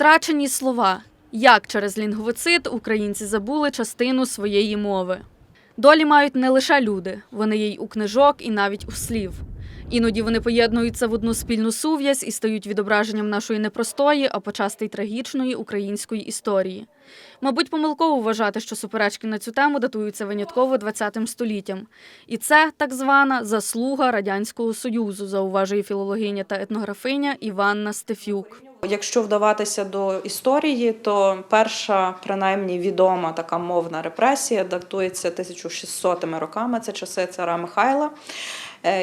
Втрачені слова. Як через лінгвоцид українці забули частину своєї мови. Долі мають не лише люди, вони є й у книжок і навіть у слів. Іноді вони поєднуються в одну спільну сув'язь і стають відображенням нашої непростої, а почасти й трагічної української історії. Мабуть, помилково вважати, що суперечки на цю тему датуються винятково ХХ століттям. І це так звана заслуга Радянського Союзу, зауважує філологиня та етнографиня Іванна Стефюк. Якщо вдаватися до історії, то перша, принаймні відома така мовна репресія датується 1600 роками. Це часи цара Михайла,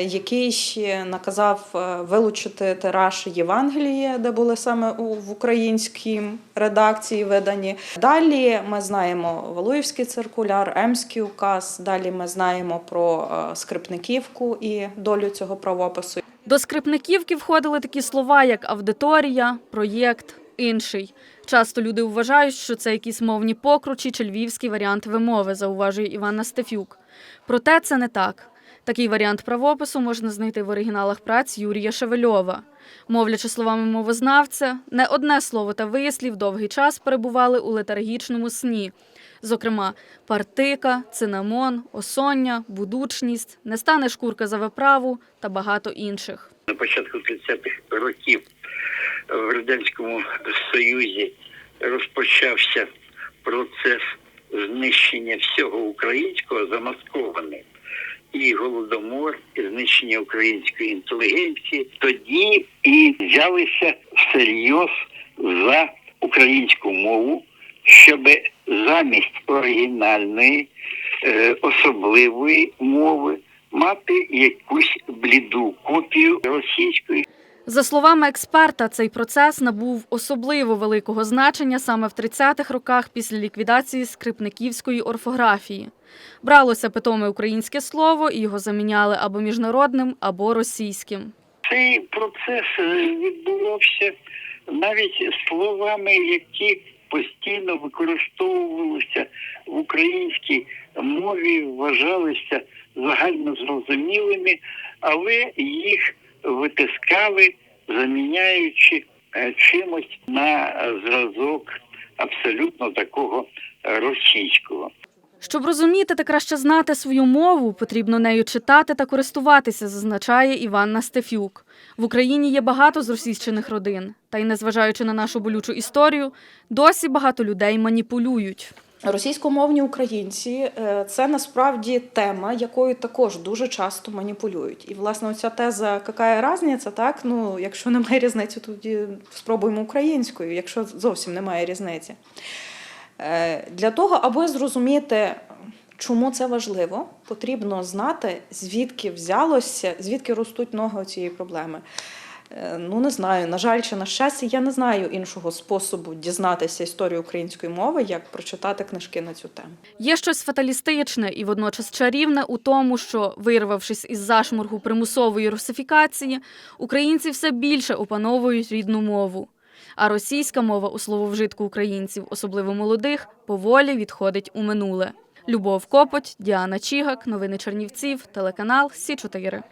який ще наказав е, вилучити тираж Євангелії, де були саме в українській редакції видані. Далі ми знаємо Валуївський циркуляр, Емський указ. Далі ми знаємо про е, скрипниківку і долю цього правопису. До скрипниківки входили такі слова, як аудиторія, проєкт, інший. Часто люди вважають, що це якісь мовні покручі чи львівський варіант вимови, зауважує Іванна Стефюк. Проте це не так. Такий варіант правопису можна знайти в оригіналах праць Юрія Шевельова. Мовлячи словами мовознавця, не одне слово та вислів довгий час перебували у летаргічному сні. Зокрема, партика, цинамон, осоння, будучність, не стане шкурка за виправу та багато інших. На початку 30-х років в Радянському Союзі розпочався процес знищення всього українського замаскований. І голодомор, і знищення української інтелігенції. Тоді і взялися всерйоз за українську мову, щоб замість оригінальної, е, особливої мови мати якусь бліду копію російської. За словами експерта, цей процес набув особливо великого значення саме в 30-х роках після ліквідації скрипниківської орфографії. Бралося питоме українське слово і його заміняли або міжнародним, або російським. Цей процес е, відбувався навіть словами, які постійно використовувалися в українській мові, вважалися загально зрозумілими, але їх витискали, заміняючи е, чимось на зразок абсолютно такого російського. Щоб розуміти та краще знати свою мову, потрібно нею читати та користуватися, зазначає Іванна Стефюк. В Україні є багато зросійщених родин, та й незважаючи на нашу болючу історію, досі багато людей маніпулюють. Російськомовні українці е, це насправді тема, якою також дуже часто маніпулюють. І власне оця теза яка різниця, так ну якщо немає різниці, тоді спробуємо українською, якщо зовсім немає різниці. Е, Для того, аби зрозуміти, чому це важливо, потрібно знати, звідки взялося, звідки ростуть ноги цієї проблеми. Е, Ну, не знаю, на жаль, чи на щастя, я не знаю іншого способу дізнатися історію української мови, як прочитати книжки на цю тему. Є щось фаталістичне і водночас чарівне у тому, що, вирвавшись із зашморгу примусової русифікації, українці все більше опановують рідну мову. А російська мова у слововжитку українців, особливо молодих, поволі відходить у минуле. Любов Копоть, Діана Чігак, новини Чернівців, телеканал Сі 4